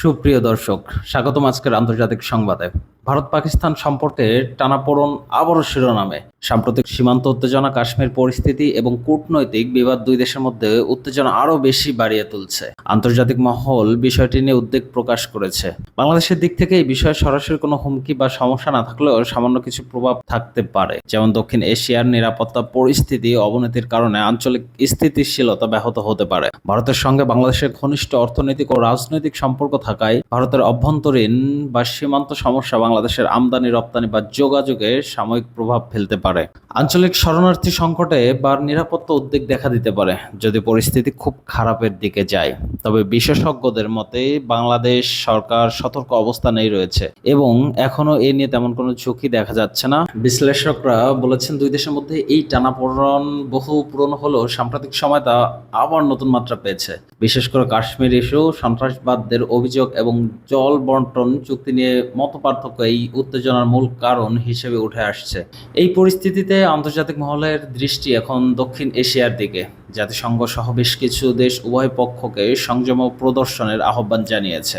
সুপ্রিয় দর্শক স্বাগতম আজকের আন্তর্জাতিক সংবাদে। ভারত পাকিস্তান সম্পর্কে টানাপোড়ন আবারও শিরোনামে। সাম্প্রতিক সীমান্ত উত্তেজনা কাশ্মীর পরিস্থিতি এবং কূটনৈতিক বিবাদ দুই দেশের মধ্যে উত্তেজনা আরও বেশি বাড়িয়ে তুলছে। আন্তর্জাতিক মহল বিষয়টি নিয়ে উদ্বেগ প্রকাশ করেছে। বাংলাদেশের দিক থেকে এই বিষয়ে সরাসরি কোনো হুমকি বা সমস্যা না থাকলেও সামান্য কিছু প্রভাব থাকতে পারে। যেমন দক্ষিণ এশিয়ার নিরাপত্তা পরিস্থিতি অবনতির কারণে আঞ্চলিক স্থিতিশীলতা ব্যাহত হতে পারে। ভারতের সঙ্গে বাংলাদেশের ঘনিষ্ঠ অর্থনৈতিক ও রাজনৈতিক সম্পর্ক থাকায় ভারতের অভ্যন্তরীণ বা সীমান্ত সমস্যা বাংলাদেশের আমদানি, রপ্তানি বা যোগাযোগে সাময়িক প্রভাব ফেলতে পারে। আঞ্চলিক শরণার্থী সংকটে বা নিরাপত্তা উদ্বেগ দেখা দিতে পারে, যদি পরিস্থিতি খুব খারাপের দিকে যায়। তবে বিশেষজ্ঞদের মতে বাংলাদেশ সরকার সতর্ক অবস্থানেই রয়েছে এবং এখনও এ নিয়ে তেমন কোনো ঝুঁকি দেখা যাচ্ছে না। বিশ্লেষকরা বলেছেন দুই দেশের মধ্যে এই টানাপোড়ন বহু পুরনো হলেও সাম্প্রতিক সময় তা আবার নতুন মাত্রা পেয়েছে। বিশেষ করে কাশ্মীর ইস্যু সন্ত্রাসবাদদের অভিযোগ এবং জল বন্টন চুক্তি নিয়ে মত পার্থক্য এই উত্তেজনার মূল কারণ হিসেবে উঠে আসছে। এই পরিস্থিতিতে আন্তর্জাতিক মহলের দৃষ্টি এখন দক্ষিণ এশিয়ার দিকে। জাতিসংঘ সহ বেশ কিছু দেশ উভয় পক্ষকে সংযম প্রদর্শনের আহ্বান জানিয়েছে।